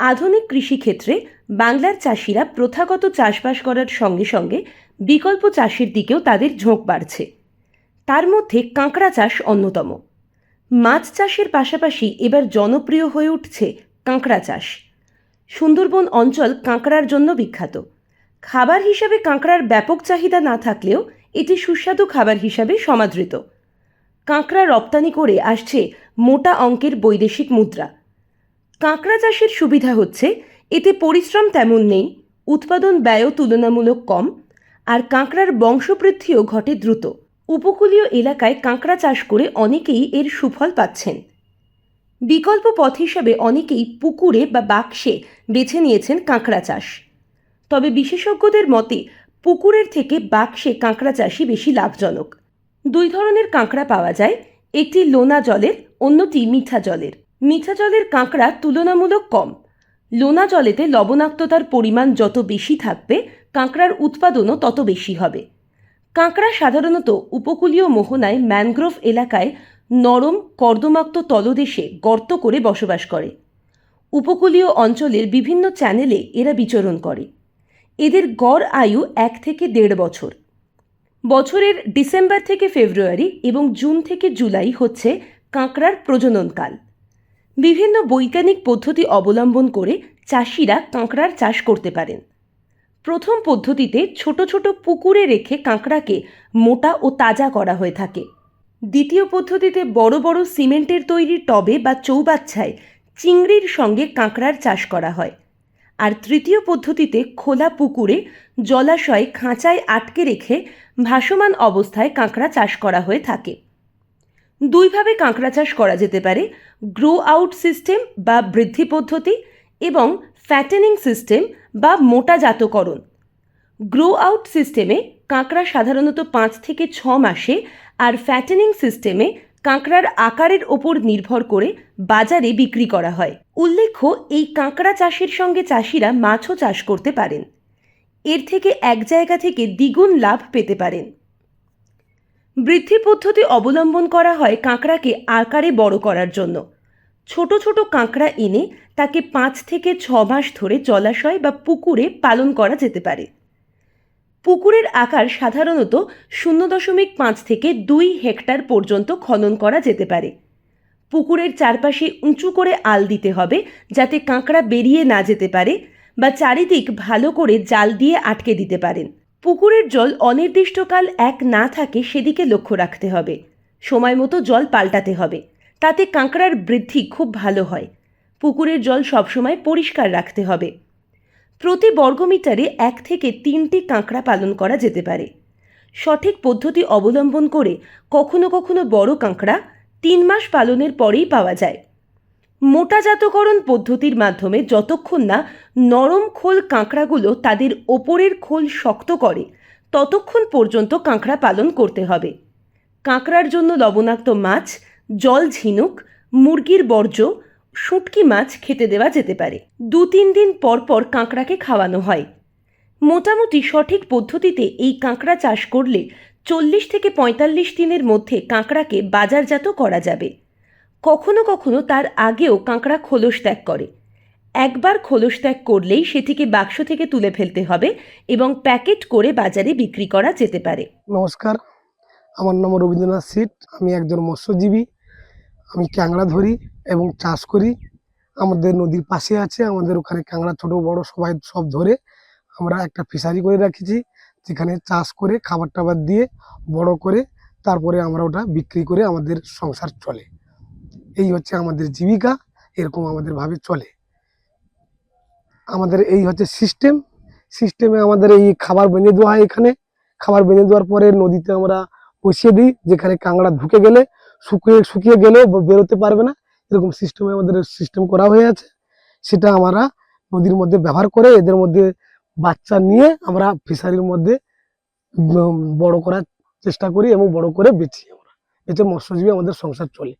আধুনিক কৃষিক্ষেত্রে বাংলার চাষিরা প্রথাগত চাষবাস করার সঙ্গে সঙ্গে বিকল্প চাষের দিকেও তাদের ঝোঁক বাড়ছে। তার মধ্যে কাঁকড়া চাষ অন্যতম। মাছ চাষের পাশাপাশি এবার জনপ্রিয় হয়ে উঠছে কাঁকড়া চাষ। সুন্দরবন অঞ্চল কাঁকড়ার জন্য বিখ্যাত। খাবার হিসাবে কাঁকড়ার ব্যাপক চাহিদা না থাকলেও এটি সুস্বাদু খাবার হিসাবে সমাদৃত। কাঁকড়া রপ্তানি করে আসছে মোটা অঙ্কের বৈদেশিক মুদ্রা। কাঁকড়া চাষের সুবিধা হচ্ছে, এতে পরিশ্রম তেমন নেই, উৎপাদন ব্যয়ও তুলনামূলক কম, আর কাঁকড়ার বংশবৃদ্ধিও ঘটে দ্রুত। উপকূলীয় এলাকায় কাঁকড়া চাষ করে অনেকেই এর সুফল পাচ্ছেন। বিকল্প পথ হিসাবে অনেকেই পুকুরে বা বাক্সে বেছে নিয়েছেন কাঁকড়া চাষ। তবে বিশেষজ্ঞদের মতে, পুকুরের থেকে বাক্সে কাঁকড়া চাষই বেশি লাভজনক। দুই ধরনের কাঁকড়া পাওয়া যায়, একটি লোনা জলের, অন্যটি মিঠা জলের। মিঠা জলের কাঁকড়া তুলনামূলক কম। লোনা জলেতে লবণাক্ততার পরিমাণ যত বেশি থাকবে, কাঁকড়ার উৎপাদনও তত বেশি হবে। কাঁকড়া সাধারণত উপকূলীয় মোহনায় ম্যানগ্রোভ এলাকায় নরম, কর্দমাক্ত তলদেশে গর্ত করে বসবাস করে। উপকূলীয় অঞ্চলের বিভিন্ন চ্যানেলে এরা বিচরণ করে। এদের গড় আয়ু এক থেকে দেড় বছর। বছরের ডিসেম্বর থেকে ফেব্রুয়ারি এবং জুন থেকে জুলাই হচ্ছে কাঁকড়ার প্রজননকাল বিভিন্ন বৈজ্ঞানিক পদ্ধতি অবলম্বন করে চাষিরা কাঁকড়ার চাষ করতে পারেন। প্রথম পদ্ধতিতে ছোট ছোট পুকুরে রেখে কাঁকড়াকে মোটা ও তাজা করা হয়ে থাকে। দ্বিতীয় পদ্ধতিতে বড় বড় সিমেন্টের তৈরি টবে বা চৌবাচ্চায় চিংড়ির সঙ্গে কাঁকড়ার চাষ করা হয়। আর তৃতীয় পদ্ধতিতে খোলা পুকুরে জলাশয় খাঁচায় আটকে রেখে ভাসমান অবস্থায় কাঁকড়া চাষ করা হয়ে থাকে। দুইভাবে কাঁকড়া চাষ করা যেতে পারে, গ্রো আউট সিস্টেম বা বৃদ্ধি পদ্ধতি এবং ফ্যাটেনিং সিস্টেম বা মোটাজাতকরণ গ্রো আউট সিস্টেমে কাঁকড়া সাধারণত পাঁচ থেকে ছ মাসে আর ফ্যাটেনিং সিস্টেমে কাঁকড়ার আকারের ওপর নির্ভর করে বাজারে বিক্রি করা হয়। উল্লেখ্য, এই কাঁকড়া চাষের সঙ্গে চাষিরা মাছও চাষ করতে পারেন। এর থেকে এক জায়গা থেকে দ্বিগুণ লাভ পেতে পারেন। বৃদ্ধি পদ্ধতি অবলম্বন করা হয় কাঁকড়াকে আকারে বড় করার জন্য। ছোট ছোট কাঁকড়া এনে তাকে পাঁচ থেকে ছ মাস ধরে জলাশয় বা পুকুরে পালন করা যেতে পারে। পুকুরের আকার সাধারণত শূন্য দশমিক পাঁচ থেকে দুই হেক্টর পর্যন্ত খনন করা যেতে পারে। পুকুরের চারপাশে উঁচু করে আল দিতে হবে যাতে কাঁকড়া বেরিয়ে না যেতে পারে বা চারিদিক ভালো করে জাল দিয়ে আটকে দিতে পারেন। পুকুরের জল অনির্দিষ্টকাল এক না থাকে সেদিকে লক্ষ্য রাখতে হবে। সময় মতো জল পাল্টাতে হবে। তাতে কাঁকড়ার বৃদ্ধি খুব ভালো হয়। পুকুরের জল সবসময় পরিষ্কার রাখতে হবে। প্রতি বর্গমিটারে এক থেকে তিনটি কাঁকড়া পালন করা যেতে পারে। সঠিক পদ্ধতি অবলম্বন করে কখনো কখনো বড় কাঁকড়া তিন মাস পালনের পরেই পাওয়া যায়। মোটাজাতকরণ পদ্ধতির মাধ্যমে যতক্ষণ না নরম খোল কাঁকড়াগুলো তাদের ওপরের খোল শক্ত করে, ততক্ষণ পর্যন্ত কাঁকড়া পালন করতে হবে। কাঁকড়ার জন্য লবণাক্ত মাছ জল ঝিনুক, মুরগির বর্জ্য, শুটকি মাছ খেতে দেওয়া যেতে পারে। দু তিন দিন পর পর কাঁকড়াকে খাওয়ানো হয়। মোটামুটি সঠিক পদ্ধতিতে এই কাঁকড়া চাষ করলে চল্লিশ থেকে পঁয়তাল্লিশ দিনের মধ্যে কাঁকড়াকে বাজারজাত করা যাবে। কখনো কখনো তার আগেও কাঁকড়া খোলস ত্যাগ করে। একবার খোলস ত্যাগ করলেই সেটিকে বাক্স থেকে তুলে ফেলতে হবে এবং প্যাকেট করে বাজারে বিক্রি করা যেতে পারে। নমস্কার, আমার নাম রবীন্দ্রনাথ সিট, আমি একজন মৎস্যজীবী। আমি ক্যাংড়া ধরি এবং চাষ করি। আমাদের নদীর পাশে আছে, আমাদের ওখানে ক্যাংড়া ছোট, বড় সবাই সব ধরে আমরা একটা ফিশারি করে রাখেছি, যেখানে চাষ করে, খাবার টাবার দিয়ে বড় করে তারপরে আমরা ওটা বিক্রি করে আমাদের সংসার চলে। এই হচ্ছে আমাদের জীবিকা, এরকম আমাদের ভাবে চলে। আমাদের এই হচ্ছে সিস্টেম সিস্টেমে আমাদের এই খাবার বেঁধে দেওয়া হয় এখানে। খাবার বেঁধে দেওয়ার পরে নদীতে আমরা বসিয়ে দিই, যেখানে কাঁকড়া ঢুকে গেলে শুকিয়ে শুকিয়ে গেলেও বেরোতে পারবে না। এরকম সিস্টেমে আমাদের সিস্টেম করা হয়ে আছে। সেটা আমরা নদীর মধ্যে ব্যবহার করে এদের মধ্যে বাচ্চা নিয়ে আমরা ফিশারির মধ্যে বড় করার চেষ্টা করি এবং বড় করে বেচি আমরা। এতে মৎস্যজীবী আমাদের সংসার চলে।